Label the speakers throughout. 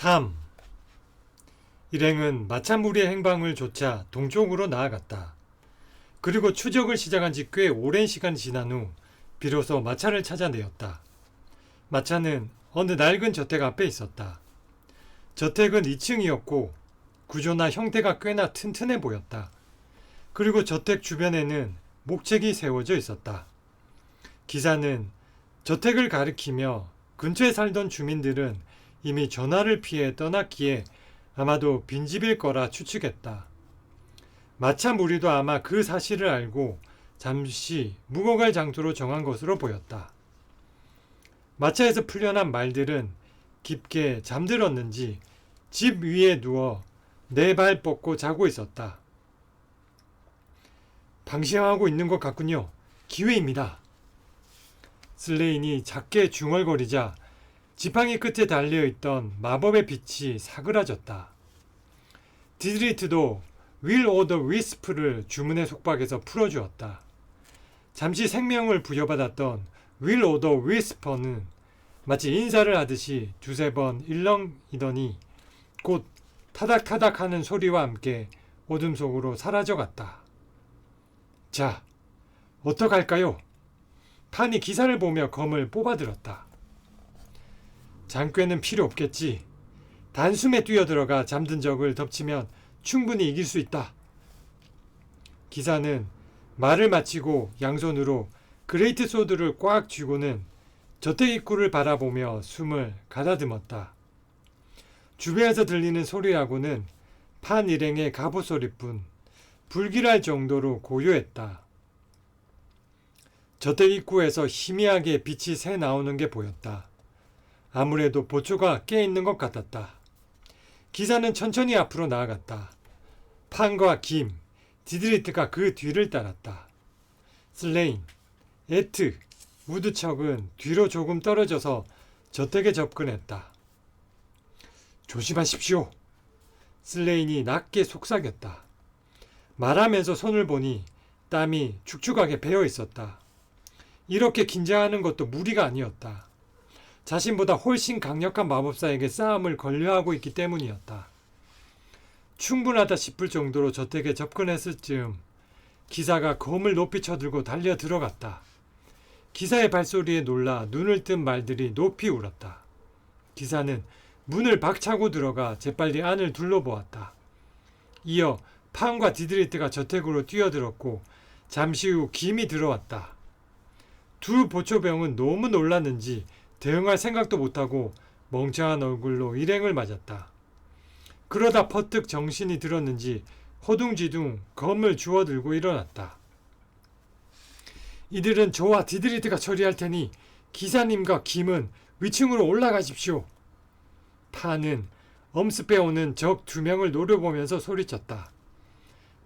Speaker 1: 3. 일행은 마차무리의 행방을 좇아 동쪽으로 나아갔다. 그리고 추적을 시작한 지 꽤 오랜 시간이 지난 후 비로소 마차를 찾아내었다. 마차는 어느 낡은 저택 앞에 있었다. 저택은 2층이었고 구조나 형태가 꽤나 튼튼해 보였다. 그리고 저택 주변에는 목책이 세워져 있었다. 기사는 저택을 가리키며 근처에 살던 주민들은 이미 전화를 피해 떠났기에 아마도 빈집일 거라 추측했다. 마차 무리도 아마 그 사실을 알고 잠시 묵어갈 장소로 정한 것으로 보였다. 마차에서 풀려난 말들은 깊게 잠들었는지 집 위에 누워 네 발 뻗고 자고 있었다. 방심하고 있는 것 같군요. 기회입니다. 슬레인이 작게 중얼거리자 지팡이 끝에 달려있던 마법의 빛이 사그라졌다. 디드리트도 윌 오더 위스프를 주문의 속박에서 풀어주었다. 잠시 생명을 부여받았던 윌 오더 위스퍼는 마치 인사를 하듯이 두세 번 일렁이더니 곧 타닥타닥 하는 소리와 함께 어둠 속으로 사라져갔다. 자, 어떡할까요? 판이 기사를 보며 검을 뽑아들었다. 장꾀는 필요 없겠지. 단숨에 뛰어들어가 잠든 적을 덮치면 충분히 이길 수 있다. 기사는 말을 마치고 양손으로 그레이트 소드를 꽉 쥐고는 저택 입구를 바라보며 숨을 가다듬었다. 주변에서 들리는 소리라고는 판 일행의 갑옷 소리뿐 불길할 정도로 고요했다. 저택 입구에서 희미하게 빛이 새 나오는 게 보였다. 아무래도 보초가 깨 있는 것 같았다. 기사는 천천히 앞으로 나아갔다. 판과 김, 디드리트가 그 뒤를 따랐다. 슬레인, 에트, 우드척은 뒤로 조금 떨어져서 저택에 접근했다. 조심하십시오. 슬레인이 낮게 속삭였다. 말하면서 손을 보니 땀이 축축하게 배어 있었다. 이렇게 긴장하는 것도 무리가 아니었다. 자신보다 훨씬 강력한 마법사에게 싸움을 걸려하고 있기 때문이었다. 충분하다 싶을 정도로 저택에 접근했을 즈음 기사가 검을 높이 쳐들고 달려 들어갔다. 기사의 발소리에 놀라 눈을 뜬 말들이 높이 울었다. 기사는 문을 박차고 들어가 재빨리 안을 둘러보았다. 이어 판과 디드리트가 저택으로 뛰어들었고 잠시 후 김이 들어왔다. 두 보초병은 너무 놀랐는지 대응할 생각도 못하고 멍청한 얼굴로 일행을 맞았다. 그러다 퍼뜩 정신이 들었는지 허둥지둥 검을 주워들고 일어났다. 이들은 저와 디드리트가 처리할 테니 기사님과 김은 위층으로 올라가십시오. 파는 엄스 빼오는 적 두 명을 노려보면서 소리쳤다.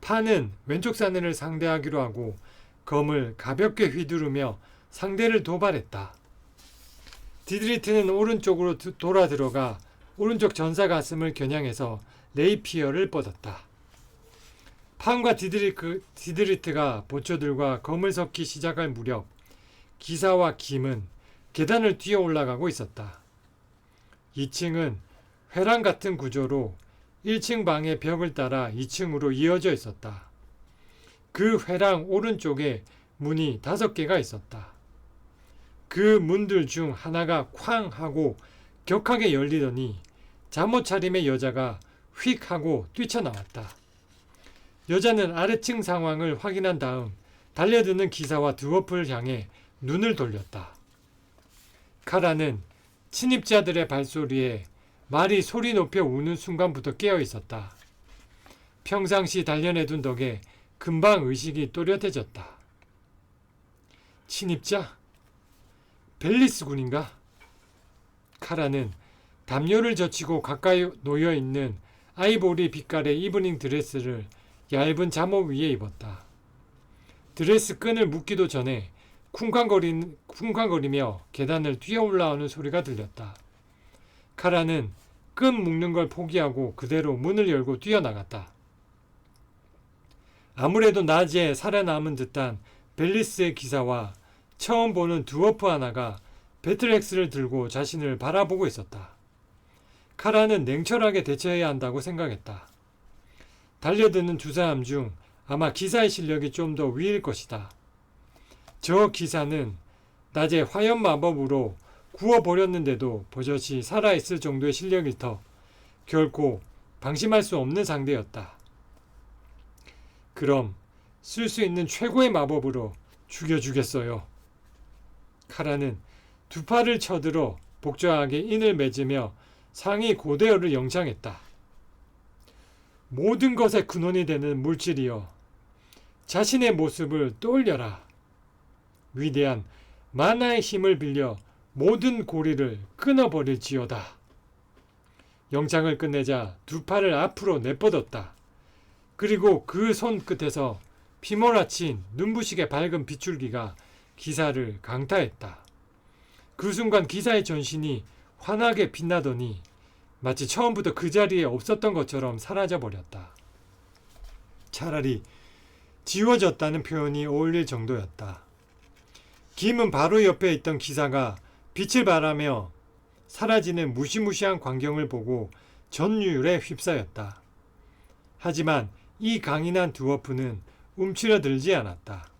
Speaker 1: 파는 왼쪽 사내를 상대하기로 하고 검을 가볍게 휘두르며 상대를 도발했다. 디드리트는 오른쪽으로 드- 돌아 들어가 오른쪽 전사 가슴을 겨냥해서 레이피어를 뻗었다. 판과 디드리크, 디드리트가 보초들과 검을 섞기 시작할 무렵 기사와 김은 계단을 뛰어 올라가고 있었다. 2층은 회랑 같은 구조로 1층 방의 벽을 따라 2층으로 이어져 있었다. 그 회랑 오른쪽에 문이 다섯 개가 있었다. 그 문들 중 하나가 쾅 하고 격하게 열리더니 잠옷 차림의 여자가 휙 하고 뛰쳐나왔다. 여자는 아래층 상황을 확인한 다음 달려드는 기사와 드워프를 향해 눈을 돌렸다. 카라는 침입자들의 발소리에 말이 소리 높여 우는 순간부터 깨어 있었다. 평상시 단련해둔 덕에 금방 의식이 또렷해졌다. 침입자? 벨리스 군인가? 카라는 담요를 젖히고 가까이 놓여 있는 아이보리 빛깔의 이브닝 드레스를 얇은 잠옷 위에 입었다. 드레스 끈을 묶기도 전에 쿵쾅거리, 쿵쾅거리며 계단을 뛰어 올라오는 소리가 들렸다. 카라는 끈 묶는 걸 포기하고 그대로 문을 열고 뛰어나갔다. 아무래도 낮에 살아남은 듯한 벨리스의 기사와 처음 보는 두어프 하나가 배틀엑스를 들고 자신을 바라보고 있었다. 카라는 냉철하게 대처해야 한다고 생각했다. 달려드는 두 사람 중 아마 기사의 실력이 좀 더 위일 것이다. 저 기사는 낮에 화염 마법으로 구워버렸는데도 버젓이 살아있을 정도의 실력일 터 결코 방심할 수 없는 상대였다. 그럼 쓸 수 있는 최고의 마법으로 죽여주겠어요. 카라는 두 팔을 쳐들어 복잡하게 인을 맺으며 상위 고대어를 영장했다. 모든 것의 근원이 되는 물질이여 자신의 모습을 떠올려라. 위대한 만화의 힘을 빌려 모든 고리를 끊어버릴지어다. 영장을 끝내자 두 팔을 앞으로 내뻗었다. 그리고 그 손 끝에서 피몰아친 눈부시게 밝은 빗줄기가 기사를 강타했다. 그 순간 기사의 전신이 환하게 빛나더니 마치 처음부터 그 자리에 없었던 것처럼 사라져 버렸다. 차라리 지워졌다는 표현이 어울릴 정도였다. 김은 바로 옆에 있던 기사가 빛을 발하며 사라지는 무시무시한 광경을 보고 전율에 휩싸였다. 하지만 이 강인한 두어프는 움츠러들지 않았다.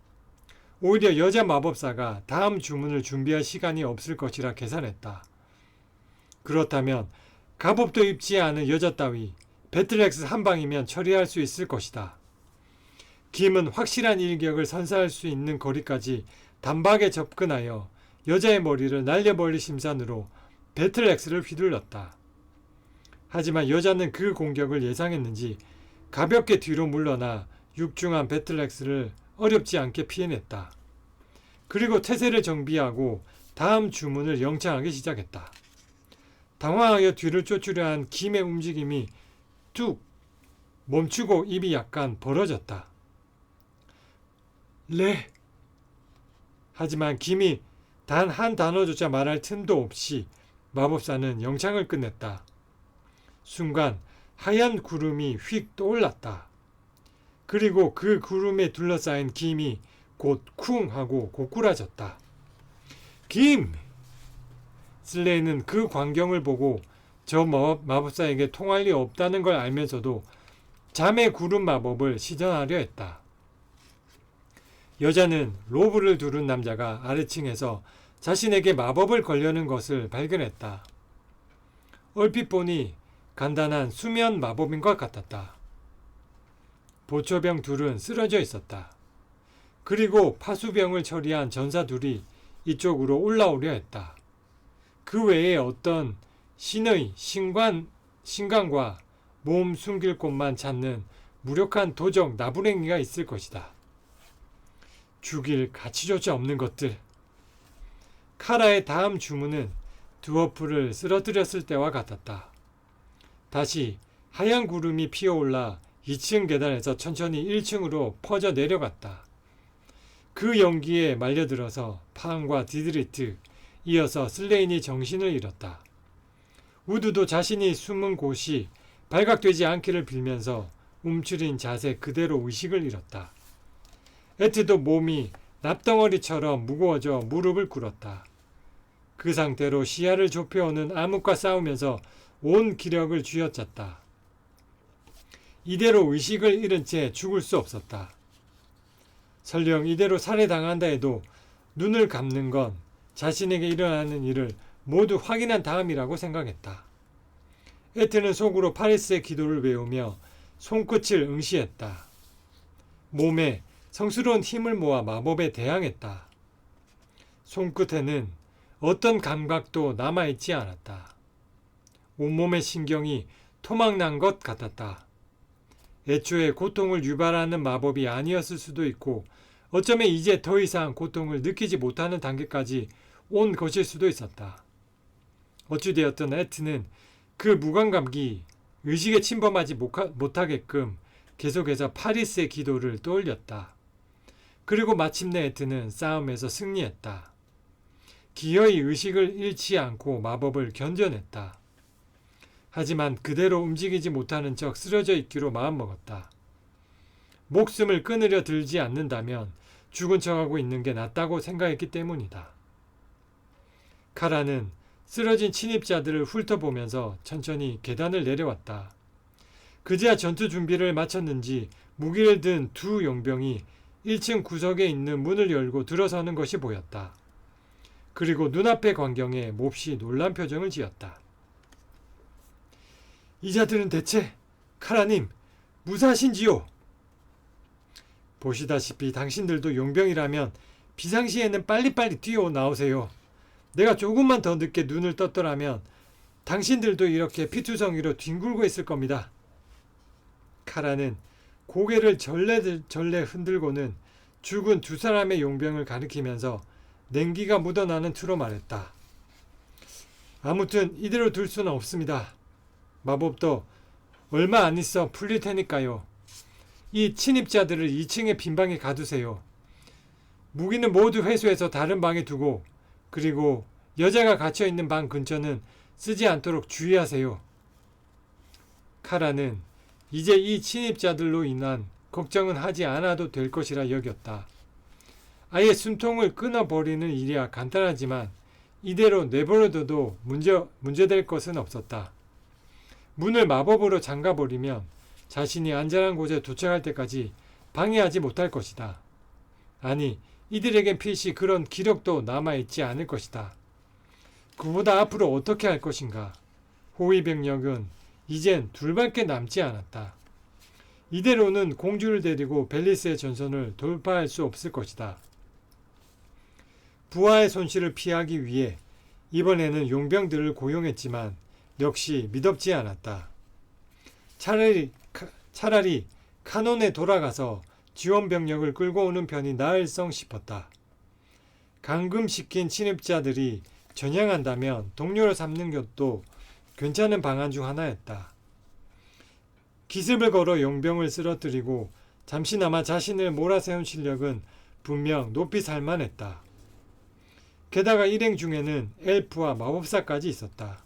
Speaker 1: 오히려 여자 마법사가 다음 주문을 준비할 시간이 없을 것이라 계산했다. 그렇다면 갑옷도 입지 않은 여자 따위 배틀렉스 한 방이면 처리할 수 있을 것이다. 김은 확실한 일격을 선사할 수 있는 거리까지 단박에 접근하여 여자의 머리를 날려버릴 심산으로 배틀렉스를 휘둘렀다. 하지만 여자는 그 공격을 예상했는지 가볍게 뒤로 물러나 육중한 배틀렉스를 어렵지 않게 피해냈다. 그리고 태세를 정비하고 다음 주문을 영창하기 시작했다. 당황하여 뒤를 쫓으려 한 김의 움직임이 뚝 멈추고 입이 약간 벌어졌다. 네. 하지만 김이 단 한 단어조차 말할 틈도 없이 마법사는 영창을 끝냈다. 순간 하얀 구름이 휙 떠올랐다. 그리고 그 구름에 둘러싸인 김이 곧 쿵 하고 고꾸라졌다. 김! 슬레이는 그 광경을 보고 저 마법사에게 통할 리 없다는 걸 알면서도 잠의 구름 마법을 시전하려 했다. 여자는 로브를 두른 남자가 아래층에서 자신에게 마법을 걸려는 것을 발견했다. 얼핏 보니 간단한 수면 마법인 것 같았다. 보초병 둘은 쓰러져 있었다. 그리고 파수병을 처리한 전사 둘이 이쪽으로 올라오려 했다. 그 외에 어떤 신의 신관, 신관과 몸 숨길 곳만 찾는 무력한 도적 나부랭이가 있을 것이다. 죽일 가치조차 없는 것들. 카라의 다음 주문은 두어프를 쓰러뜨렸을 때와 같았다. 다시 하얀 구름이 피어올라 2층 계단에서 천천히 1층으로 퍼져 내려갔다. 그 연기에 말려들어서 팡과 디드리트, 이어서 슬레인이 정신을 잃었다. 우드도 자신이 숨은 곳이 발각되지 않기를 빌면서 움츠린 자세 그대로 의식을 잃었다. 에트도 몸이 납덩어리처럼 무거워져 무릎을 꿇었다. 그 상태로 시야를 좁혀오는 암흑과 싸우면서 온 기력을 쥐어짰다. 이대로 의식을 잃은 채 죽을 수 없었다. 설령 이대로 살해당한다 해도 눈을 감는 건 자신에게 일어나는 일을 모두 확인한 다음이라고 생각했다. 에트는 속으로 파리스의 기도를 외우며 손끝을 응시했다. 몸에 성스러운 힘을 모아 마법에 대항했다. 손끝에는 어떤 감각도 남아있지 않았다. 온몸의 신경이 토막난 것 같았다. 애초에 고통을 유발하는 마법이 아니었을 수도 있고 어쩌면 이제 더 이상 고통을 느끼지 못하는 단계까지 온 것일 수도 있었다. 어찌되었든 에트는 그 무감각이 의식에 침범하지 못하게끔 계속해서 파리스의 기도를 떠올렸다. 그리고 마침내 에트는 싸움에서 승리했다. 기어이 의식을 잃지 않고 마법을 견뎌냈다. 하지만 그대로 움직이지 못하는 척 쓰러져 있기로 마음먹었다. 목숨을 끊으려 들지 않는다면 죽은 척하고 있는 게 낫다고 생각했기 때문이다. 카라는 쓰러진 침입자들을 훑어보면서 천천히 계단을 내려왔다. 그제야 전투 준비를 마쳤는지 무기를 든 두 용병이 1층 구석에 있는 문을 열고 들어서는 것이 보였다. 그리고 눈앞의 광경에 몹시 놀란 표정을 지었다. 이 자들은 대체 카라님 무사하신지요? 보시다시피 당신들도 용병이라면 비상시에는 빨리빨리 뛰어 나오세요. 내가 조금만 더 늦게 눈을 떴더라면 당신들도 이렇게 피투성이로 뒹굴고 있을 겁니다. 카라는 고개를 절레 절레 흔들고는 죽은 두 사람의 용병을 가리키면서 냉기가 묻어나는 투로 말했다. 아무튼 이대로 둘 수는 없습니다. 마법도 얼마 안 있어 풀릴 테니까요. 이 침입자들을 2층의 빈 방에 가두세요. 무기는 모두 회수해서 다른 방에 두고 그리고 여자가 갇혀 있는 방 근처는 쓰지 않도록 주의하세요. 카라는 이제 이 침입자들로 인한 걱정은 하지 않아도 될 것이라 여겼다. 아예 숨통을 끊어버리는 일이야 간단하지만 이대로 내버려둬도 문제, 문제될 것은 없었다. 문을 마법으로 잠가버리면 자신이 안전한 곳에 도착할 때까지 방해하지 못할 것이다. 아니, 이들에겐 필시 그런 기력도 남아있지 않을 것이다. 그보다 앞으로 어떻게 할 것인가? 호위병력은 이젠 둘밖에 남지 않았다. 이대로는 공주를 데리고 벨리스의 전선을 돌파할 수 없을 것이다. 부하의 손실을 피하기 위해 이번에는 용병들을 고용했지만 역시 믿업지 않았다. 차라리, 카, 차라리 카논에 돌아가서 지원 병력을 끌고 오는 편이 나을성 싶었다. 감금시킨 침입자들이 전향한다면 동료를 삼는 것도 괜찮은 방안 중 하나였다. 기습을 걸어 용병을 쓰러뜨리고 잠시나마 자신을 몰아세운 실력은 분명 높이 살만했다. 게다가 일행 중에는 엘프와 마법사까지 있었다.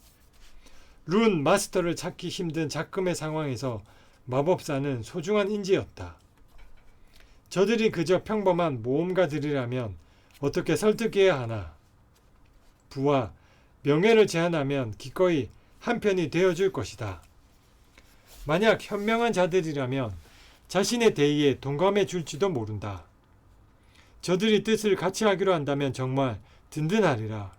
Speaker 1: 룬 마스터를 찾기 힘든 작금의 상황에서 마법사는 소중한 인재였다. 저들이 그저 평범한 모험가들이라면 어떻게 설득해야 하나? 부와 명예를 제한하면 기꺼이 한편이 되어줄 것이다. 만약 현명한 자들이라면 자신의 대의에 동감해 줄지도 모른다. 저들이 뜻을 같이 하기로 한다면 정말 든든하리라.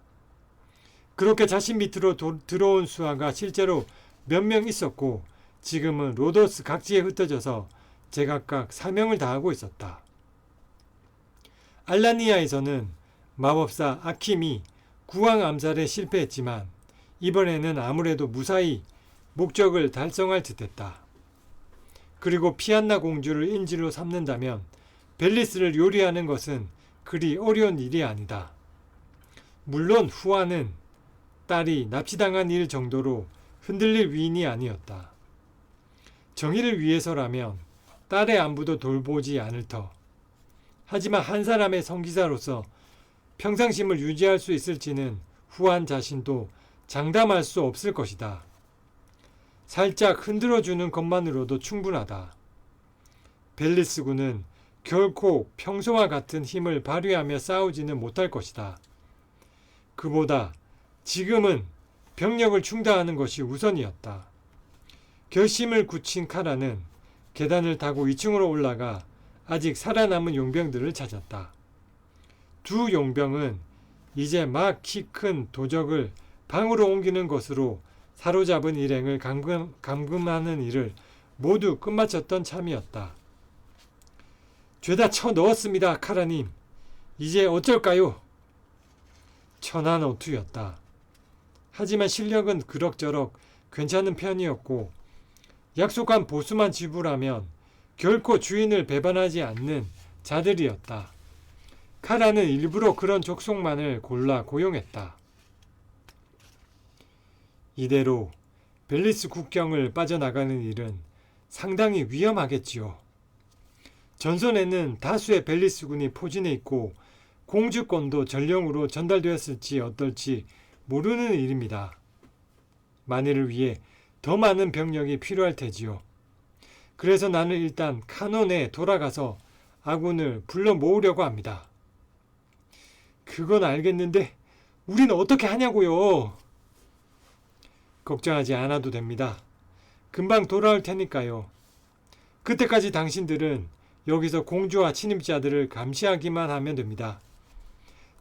Speaker 1: 그렇게 자신 밑으로 도, 들어온 수하가 실제로 몇 명 있었고 지금은 로도스 각지에 흩어져서 제각각 사명을 다하고 있었다. 알라니아에서는 마법사 아킴이 구왕 암살에 실패했지만 이번에는 아무래도 무사히 목적을 달성할 듯했다. 그리고 피안나 공주를 인질로 삼는다면 벨리스를 요리하는 것은 그리 어려운 일이 아니다. 물론 후아는 딸이 납치당한 일 정도로 흔들릴 위인이 아니었다. 정의를 위해서라면 딸의 안부도 돌보지 않을 터. 하지만 한 사람의 성기사로서 평상심을 유지할 수 있을지는 후한 자신도 장담할 수 없을 것이다. 살짝 흔들어주는 것만으로도 충분하다. 벨리스 군은 결코 평소와 같은 힘을 발휘하며 싸우지는 못할 것이다. 그보다 지금은 병력을 충당하는 것이 우선이었다. 결심을 굳힌 카라는 계단을 타고 2층으로 올라가 아직 살아남은 용병들을 찾았다. 두 용병은 이제 막 키 큰 도적을 방으로 옮기는 것으로 사로잡은 일행을 감금, 감금하는 일을 모두 끝마쳤던 참이었다. 죄다 쳐 넣었습니다, 카라님. 이제 어쩔까요? 천한 어투였다. 하지만 실력은 그럭저럭 괜찮은 편이었고 약속한 보수만 지불하면 결코 주인을 배반하지 않는 자들이었다. 카라는 일부러 그런 족속만을 골라 고용했다. 이대로 벨리스 국경을 빠져나가는 일은 상당히 위험하겠지요. 전선에는 다수의 벨리스군이 포진해 있고 공주권도 전령으로 전달되었을지 어떨지 모르는 일입니다. 만일을 위해 더 많은 병력이 필요할 테지요. 그래서 나는 일단 카논에 돌아가서 아군을 불러 모으려고 합니다. 그건 알겠는데 우리는 어떻게 하냐고요. 걱정하지 않아도 됩니다. 금방 돌아올 테니까요. 그때까지 당신들은 여기서 공주와 침입자들을 감시하기만 하면 됩니다.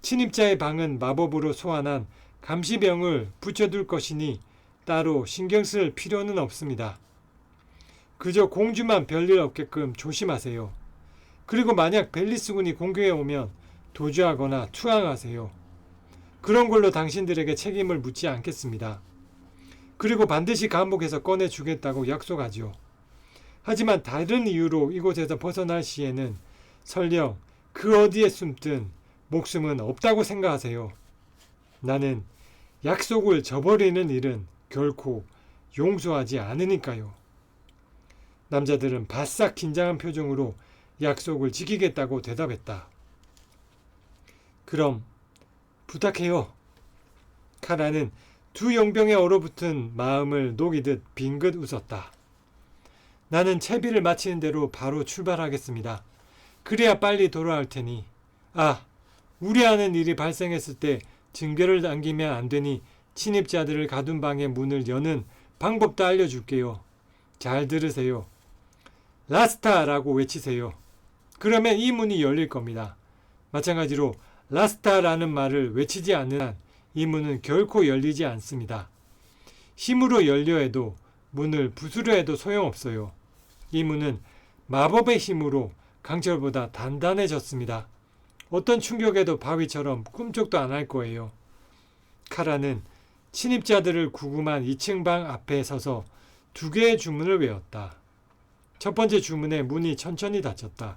Speaker 1: 침입자의 방은 마법으로 소환한 감시병을 붙여둘 것이니 따로 신경 쓸 필요는 없습니다. 그저 공주만 별일 없게끔 조심하세요. 그리고 만약 벨리스군이 공격해 오면 도주하거나 투항하세요. 그런 걸로 당신들에게 책임을 묻지 않겠습니다. 그리고 반드시 감옥에서 꺼내 주겠다고 약속하지요. 하지만 다른 이유로 이곳에서 벗어날 시에는 설령 그 어디에 숨든 목숨은 없다고 생각하세요. 나는 약속을 저버리는 일은 결코 용서하지 않으니까요. 남자들은 바싹 긴장한 표정으로 약속을 지키겠다고 대답했다. 그럼 부탁해요. 카라는 두 용병에 얼어붙은 마음을 녹이듯 빙긋 웃었다. 나는 채비를 마치는 대로 바로 출발하겠습니다. 그래야 빨리 돌아올 테니. 아, 우려하는 일이 발생했을 때 증거를 남기면 안 되니 침입자들을 가둔 방의 문을 여는 방법도 알려줄게요. 잘 들으세요. 라스타라고 외치세요. 그러면 이 문이 열릴 겁니다. 마찬가지로 라스타라는 말을 외치지 않는 한 이 문은 결코 열리지 않습니다. 힘으로 열려 해도 문을 부수려 해도 소용없어요. 이 문은 마법의 힘으로 강철보다 단단해졌습니다. 어떤 충격에도 바위처럼 꿈쩍도 안 할 거예요. 카라는 침입자들을 구금한 2층 방 앞에 서서 두 개의 주문을 외웠다. 첫 번째 주문에 문이 천천히 닫혔다.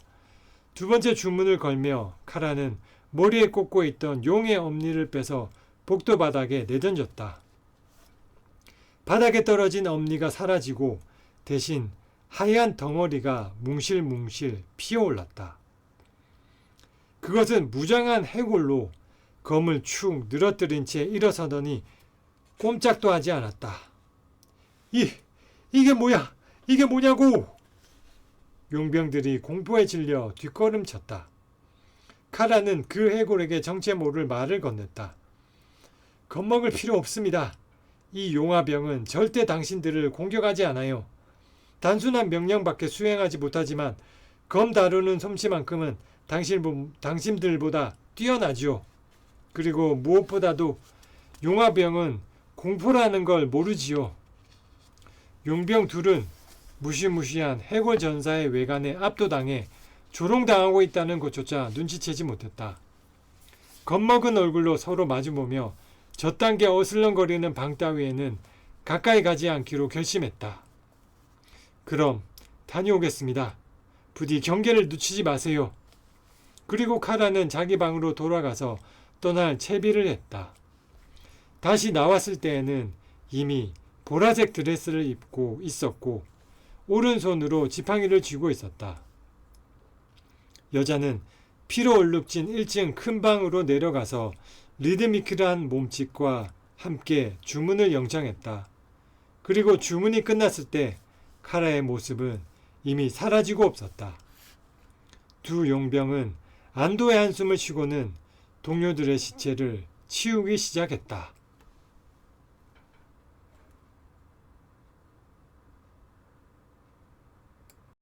Speaker 1: 두 번째 주문을 걸며 카라는 머리에 꽂고 있던 용의 엄니를 빼서 복도 바닥에 내던졌다. 바닥에 떨어진 엄니가 사라지고 대신 하얀 덩어리가 뭉실뭉실 피어올랐다. 그것은 무장한 해골로 검을 축 늘어뜨린 채 일어서더니 꼼짝도 하지 않았다. 이, 이게 뭐야? 이게 뭐냐고! 용병들이 공포에 질려 뒷걸음쳤다. 카라는 그 해골에게 정체 모를 말을 건넸다. 겁먹을 필요 없습니다. 이 용화병은 절대 당신들을 공격하지 않아요. 단순한 명령밖에 수행하지 못하지만 검 다루는 솜씨만큼은 당신, 당신들보다 뛰어나지요. 그리고 무엇보다도 용화병은 공포라는 걸 모르지요. 용병 둘은 무시무시한 해골 전사의 외관에 압도당해 조롱당하고 있다는 것조차 눈치채지 못했다. 겁먹은 얼굴로 서로 마주보며 게 어슬렁거리는 방 따위에는 가까이 가지 않기로 결심했다. 그럼 다녀오겠습니다. 부디 경계를 늦추지 마세요. 그리고 카라는 자기 방으로 돌아가서 떠날 채비를 했다. 다시 나왔을 때에는 이미 보라색 드레스를 입고 있었고 오른손으로 지팡이를 쥐고 있었다. 여자는 피로 얼룩진 1층 큰 방으로 내려가서 리드미크한 몸짓과 함께 주문을 영장했다. 그리고 주문이 끝났을 때 카라의 모습은 이미 사라지고 없었다. 두 용병은 안도의 한숨을 쉬고는 동료들의 시체를 치우기 시작했다.